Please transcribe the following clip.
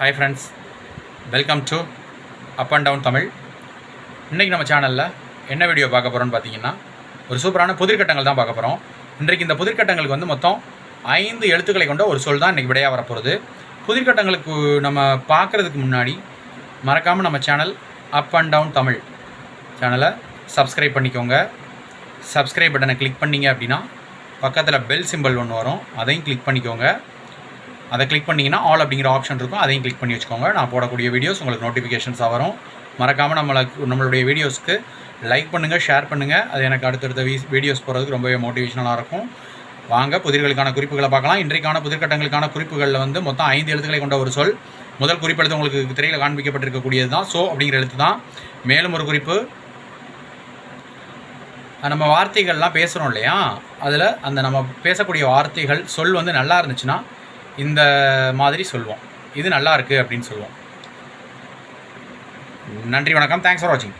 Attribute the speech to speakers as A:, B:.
A: Hi friends welcome to up and down Tamil இன்றைக்கி நம்ம சேனலில் என்ன வீடியோ பார்க்க போகிறோம்னு பார்த்தீங்கன்னா ஒரு சூப்பரான புதிர்கட்டங்கள் தான் பார்க்க போகிறோம் இன்றைக்கு இந்த புதிர்கட்டங்களுக்கு வந்து மொத்தம் ஐந்து எழுத்துக்களை கொண்ட ஒரு சொல் தான் இன்றைக்கி விடையாக வரப்போகிறது புதிர்கட்டங்களுக்கு நம்ம பார்க்குறதுக்கு முன்னாடி மறக்காமல் நம்ம channel up and down Tamil சேனலை சப்ஸ்கிரைப் பண்ணிக்கோங்க. சப்ஸ்கிரைப் பட்டனை கிளிக் பண்ணீங்க அப்படின்னா பக்கத்தில் பெல் சிம்பல் ஒன்று வரும். அதையும் கிளிக் பண்ணிக்கோங்க. அதை கிளிக் பண்ணிங்கன்னா ஆல் அப்படிங்கிற ஆப்ஷன் இருக்கும். அதையும் கிளிக் பண்ணி வச்சுக்கோங்க. நான் போடக்கூடிய வீடியோஸ் உங்களுக்கு நோட்டிஃபிகேஷன்ஸாக வரும். மறக்காமல் நம்மளுக்கு நம்மளுடைய வீடியோஸ்க்கு லைக் பண்ணுங்கள் ஷேர் பண்ணுங்கள் அது எனக்கு அடுத்தடுத்த வீ வீடியோஸ் போகிறதுக்கு ரொம்பவே மோட்டிவேஷனலாக இருக்கும். வாங்க புதிர்களுக்கான குறிப்புகளை பார்க்கலாம். இன்றைக்கான புதிர்கட்டங்களுக்கான குறிப்புகளில் வந்து மொத்தம் ஐந்து எழுத்துக்களை கொண்ட ஒரு சொல். முதல் குறிப்பெழுத்து உங்களுக்கு திரையில் காண்பிக்கப்பட்டிருக்கக்கூடியது தான். ஸோ அப்படிங்கிற எழுத்து தான். மேலும் ஒரு குறிப்பு. நம்ம வார்த்தைகள்லாம் பேசுகிறோம் இல்லையா? அதில் அந்த நம்ம பேசக்கூடிய வார்த்தைகள் சொல் வந்து நல்லா இருந்துச்சுன்னா இந்த மாதிரி சொல்லுவோம் இது நல்லா இருக்குது அப்படின்னு சொல்லுவோம் நன்றி வணக்கம். தேங்க்ஸ் ஃபார் வாட்சிங்